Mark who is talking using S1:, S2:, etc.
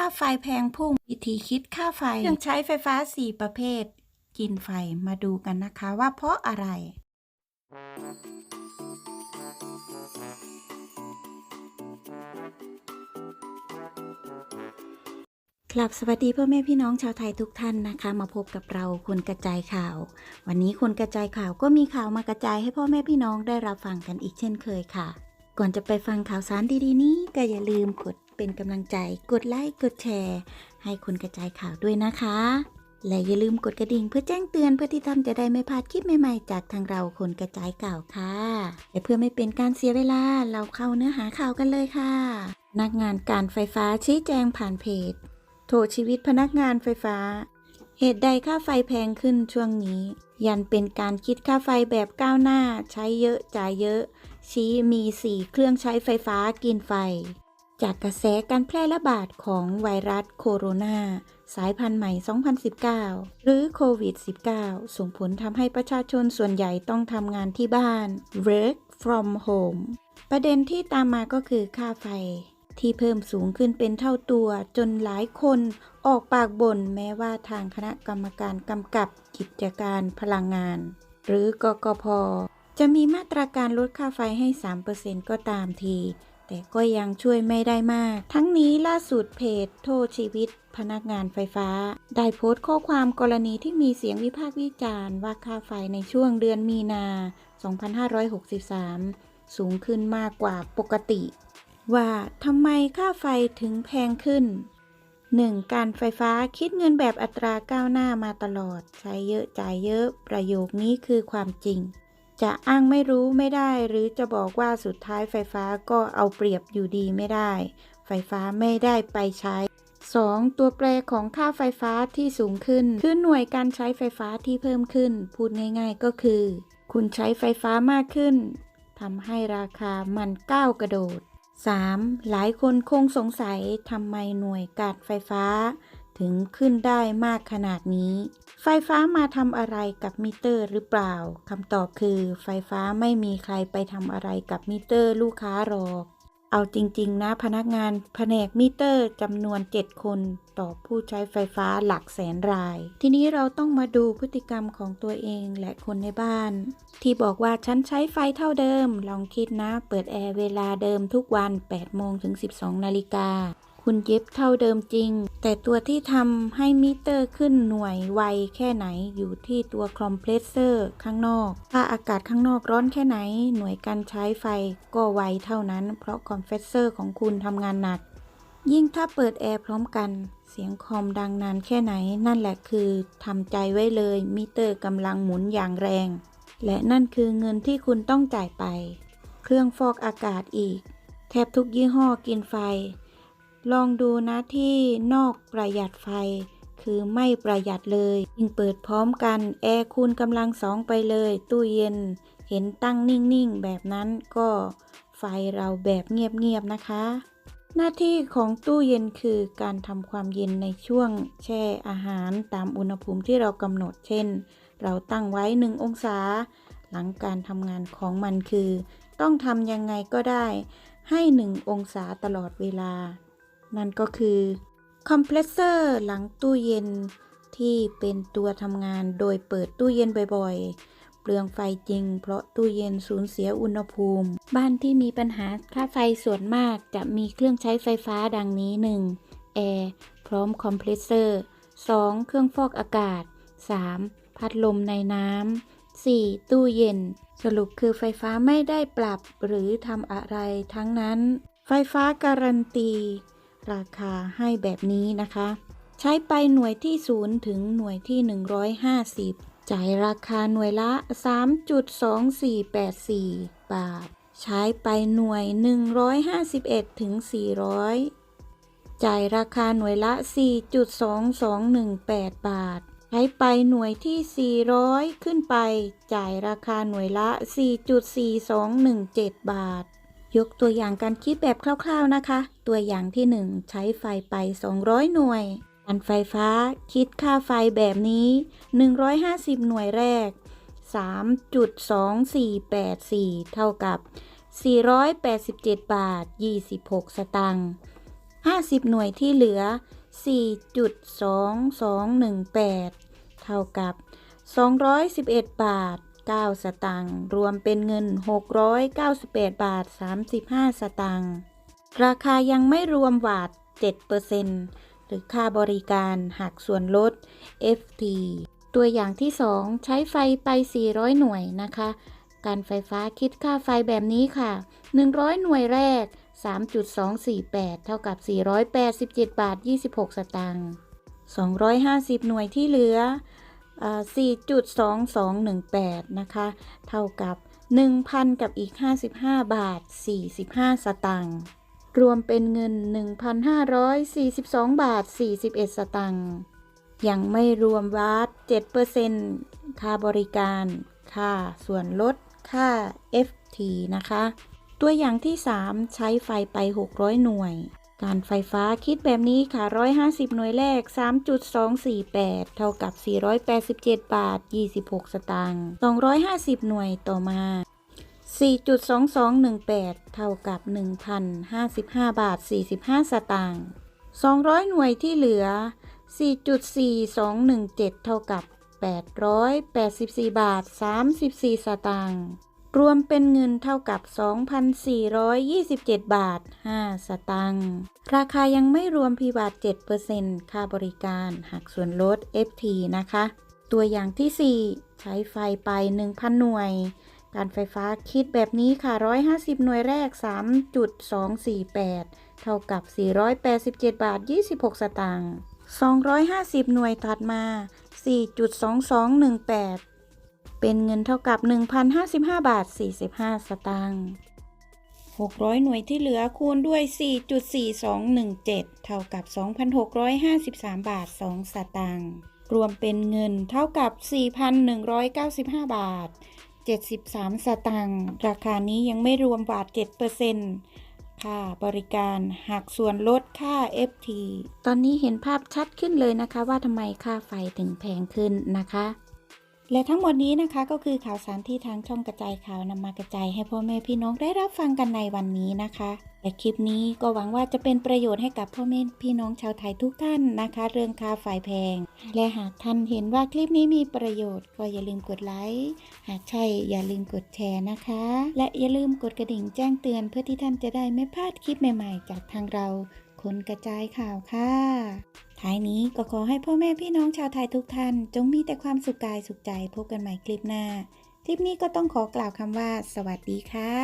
S1: ค่าไฟแพงพุ่ง วิธีคิดค่าไฟเครื่องใช้ไฟฟ้า 4 ประเภท กินไฟมาดูกันนะคะว่าเพราะอะไร ครับสวัสดีพ่อแม่พี่น้องชาวไทยทุกท่านนะคะ มาพบกับเราคนกระจายข่าว วันนี้คนกระจายข่าวก็มีข่าวมากระจายให้พ่อแม่พี่น้องได้รับฟังกันอีกเช่นเคยค่ะ ก่อนจะไปฟังข่าวสารดีๆนี้ก็อย่าลืมกด เป็นกำลังใจกดไลค์กดแชร์ ให้คนกระจายข่าวด้วยนะคะ และอย่าลืมกดกระดิ่งเพื่อแจ้งเตือนเพื่อที่ท่านจะได้ไม่พลาดคลิปใหม่ๆ จากทางเราคนกระจายข่าวค่ะและเพื่อไม่เป็นการเสียเวลาเราเข้าเนื้อหาข่าวกันเลยค่ะ นักงานการไฟฟ้าชี้แจงผ่านเพจโถชีวิตพนักงานไฟฟ้า เหตุใดค่าไฟแพงขึ้นช่วงนี้ ยันเป็นการคิดค่าไฟแบบก้าวหน้า ใช้เยอะจ่ายเยอะชี้มี 4 เครื่องใช้ไฟฟ้ากินไฟ จากกระแสการแพร่ระบาดของไวรัสโคโรนา สายพันธุ์ใหม่ 2019 หรือโควิด -19 ส่งผลทำให้ประชาชนส่วนใหญ่ต้องทำงานที่บ้าน work from home ประเด็นที่ตามมาก็คือค่าไฟ ที่เพิ่มสูงขึ้นเป็นเท่าตัวจนหลายคนออกปากบ่นแม้ว่าทางคณะกรรมการกำกับกิจการพลังงาน หรือกกพจะมีมาตรการลดค่าไฟให้ 3%ก็ตามที แต่ก็ยังช่วยไม่ได้มาก ทั้งนี้ล่าสุดเพจ โทษชีวิต พนักงานไฟฟ้า ได้โพสต์ข้อความกรณีที่มีเสียงวิพากษ์วิจารณ์ว่าค่าไฟในช่วงเดือนมีนา 2563 สูงขึ้นมากกว่าปกติ ว่าทำไมค่าไฟถึงแพงขึ้น 1. การไฟฟ้าคิดเงินแบบอัตราก้าวหน้ามาตลอด ใช้เยอะจ่ายเยอะ ประโยคนี้คือความจริง จะอ้างไม่รู้ไม่ได้ หรือจะบอกว่าสุดท้ายไฟฟ้าก็เอาเปรียบอยู่ดีไม่ได้ ไฟฟ้าไม่ได้ไปใช้ 2. ตัวแปรของค่าไฟฟ้าที่สูงขึ้น คือหน่วยการใช้ไฟฟ้าที่เพิ่มขึ้น พูดง่าย ๆ ก็คือ คุณใช้ไฟฟ้ามากขึ้นทำให้ราคามันก้าวกระโดด 3. หลายคนคงสงสัยทำไมหน่วยการไฟฟ้า ถึงขึ้นได้มากขนาดนี้ ไฟฟ้ามาทำอะไรกับมิเตอร์หรือเปล่าคำตอบคือ ไฟฟ้าไม่มีใครไปทำอะไรกับมิเตอร์ลูกค้าหรอก เอาจริง ๆ นะพนักงานแผนกมิเตอร์จำนวน 7 คนต่อผู้ใช้ไฟฟ้าหลักแสนราย ทีนี้เราต้องมาดูพฤติกรรมของตัวเองและคนในบ้าน ที่บอกว่าฉันใช้ไฟเท่าเดิม ลองคิดนะ เปิดแอร์เวลาเดิมทุกวัน8โมงถึง 12 นาฬิกา คุณเย็บเท่าเดิมจริง แต่ตัวที่ทำให้มิเตอร์ขึ้นหน่วยไวแค่ไหนอยู่ที่ตัวคอมเพรสเซอร์ข้างนอก ถ้าอากาศข้างนอกร้อนแค่ไหน หน่วยการใช้ไฟก็ไวเท่านั้น เพราะคอมเพรสเซอร์ของคุณทำงานหนัก ยิ่งถ้าเปิดแอร์พร้อมกันเสียงคอมดังนานแค่ไหน นั่นแหละคือทำใจไว้เลยมิเตอร์กำลังหมุนอย่างแรง และนั่นคือเงินที่คุณต้องจ่ายไป เครื่องฟอกอากาศอีก แทบทุกยี่ห้อกินไฟ ลองดูนะที่นอกประหยัดไฟ คือไม่ประหยัดเลยยิ่งเปิดพร้อมกันแอร์คุณกำลังสองไปเลย ตู้เย็น เห็นตั้งนิ่งๆ แบบนั้นก็ไฟเราแบบเงียบๆนะคะ หน้าที่ของตู้เย็นคือการทำความเย็นในช่วงแช่อาหารตามอุณหภูมิที่เรากำหนดเช่น เราตั้งไว้ 1 องศา หลังการทำงานของมันคือ ต้องทำยังไงก็ได้ให้ 1 องศาตลอดเวลา นั่นก็คือคอมเพรสเซอร์หลังตู้เย็นที่เป็นตัวทำงานโดยเปิดตู้เย็นบ่อยๆ เปลืองไฟจริง เพราะตู้เย็นสูญเสียอุณหภูมิ บ้านที่มีปัญหาค่าไฟส่วนมากจะมีเครื่องใช้ไฟฟ้าดังนี้ 1. แอร์พร้อมคอมเพรสเซอร์ 2. เครื่องฟอกอากาศ 3. พัดลมในน้ำ 4. ตู้เย็น สรุปคือไฟฟ้าไม่ได้ปรับหรือทำอะไรทั้งนั้น ไฟฟ้าการันตี ราคาให้แบบนี้นะคะ ใช้ไปหน่วยที่ 0 ถึงหน่วยที่ 150 จ่ายราคาหน่วยละ 3.2484 บาท ใช้ไปหน่วย 151 ถึง 400 จ่ายราคาหน่วยละ 4.2218 บาทใช้ไปหน่วยที่ 400 ขึ้นไป จ่ายราคาหน่วยละ 4.4217 บาท ยกตัวอย่างการคิดแบบคร่าวๆนะคะ ตัวอย่างที่ 1 ใช้ไฟไป 200 หน่วยการไฟฟ้าคิดค่าไฟแบบนี้ 150 หน่วยแรก 3.2484 เท่ากับ 487 บาท 26 สตางค์ 50 หน่วยที่เหลือ 4.2218 เท่ากับ 211 บาท 9 สตางค์รวมเป็นเงิน 698 บาท 35 สตางค์ราคายังไม่รวมวาท7%หรือค่าบริการหักส่วนลด FT ตัวอย่างที่ 2 ใช้ไฟไป 400 หน่วยนะคะ การไฟฟ้าคิดค่าไฟแบบนี้ค่ะ 100 หน่วยแรก 3.248 เท่ากับ 487 บาท 26 สตางค์250 หน่วยที่เหลือ 4.2218 นะคะ เท่ากับ 1,000 กับอีก 55 บาท 45 สตางค์ รวมเป็นเงิน 1,542 บาท 41 สตางค์ ยังไม่รวมวาท7%ค่าบริการ ค่าส่วนลด ค่า FT นะคะ ตัวอย่างที่ 3 ใช้ไฟไป 600 หน่วย การไฟฟ้าคิดแบบนี้ค่ะ 150 หน่วยแรก 3.248 เท่ากับ 487 บาท 26 สตางค์ 250 หน่วยต่อมา 4.2218 เท่ากับ 1,055 บาท 45 สตางค์ 200 หน่วยที่เหลือ 4.4217 เท่ากับ 884 บาท 34 สตางค์ รวมเป็นเงินเท่ากับ 2,427 บาท 5 สตางค์ ราคายังไม่รวมพิบาท7%ค่าบริการหักส่วนลด FT นะคะ ตัวอย่างที่ 4 ใช้ไฟไป 1,000 หน่วย การไฟฟ้าคิดแบบนี้ค่ะ 150 หน่วยแรก 3.248 เท่ากับ 487 บาท 26 สตางค์ 250 หน่วยถัดมา 4.2218 เป็นเงินเท่ากับ 1,055 บาท 45 สตางค์ 600 หน่วยที่เหลือคูณด้วย 4.4217 เท่ากับ 2,653 บาท 2 สตางค์ รวมเป็นเงินเท่ากับ 4,195 บาท 73 สตางค์ ราคานี้ยังไม่รวมบาท 7%ค่าบริการหักส่วนลดค่า FT ตอนนี้เห็นภาพชัดขึ้นเลยนะคะว่าทำไมค่าไฟถึงแพงขึ้นนะคะ และทั้งหมดนี้นะคะก็คือข่าวสารที่ทางช่องกระจายข่าวนำมากระจายให้พ่อแม่พี่น้องได้รับฟังกันในวันนี้นะคะและคลิปนี้ก็หวังว่าจะเป็นประโยชน์ให้กับพ่อแม่พี่น้องชาวไทยทุกท่านนะคะ เรื่องค่าไฟแพง และหากท่านเห็นว่าคลิปนี้มีประโยชน์ ก็อย่าลืมกดไลค์หากใช่อย่าลืมกดแชร์นะคะ และอย่าลืมกดกระดิ่งแจ้งเตือนเพื่อที่ท่านจะได้ไม่พลาดคลิปใหม่ ๆ จากทางเราคนกระจายข่าวค่ะ ท้ายนี้ก็ขอให้พ่อแม่พี่น้องชาวไทยทุกท่าน จงมีแต่ความสุขกายสุขใจพบกันใหม่คลิปหน้า คลิปนี้ก็ต้องขอกล่าวคำว่า สวัสดีค่ะ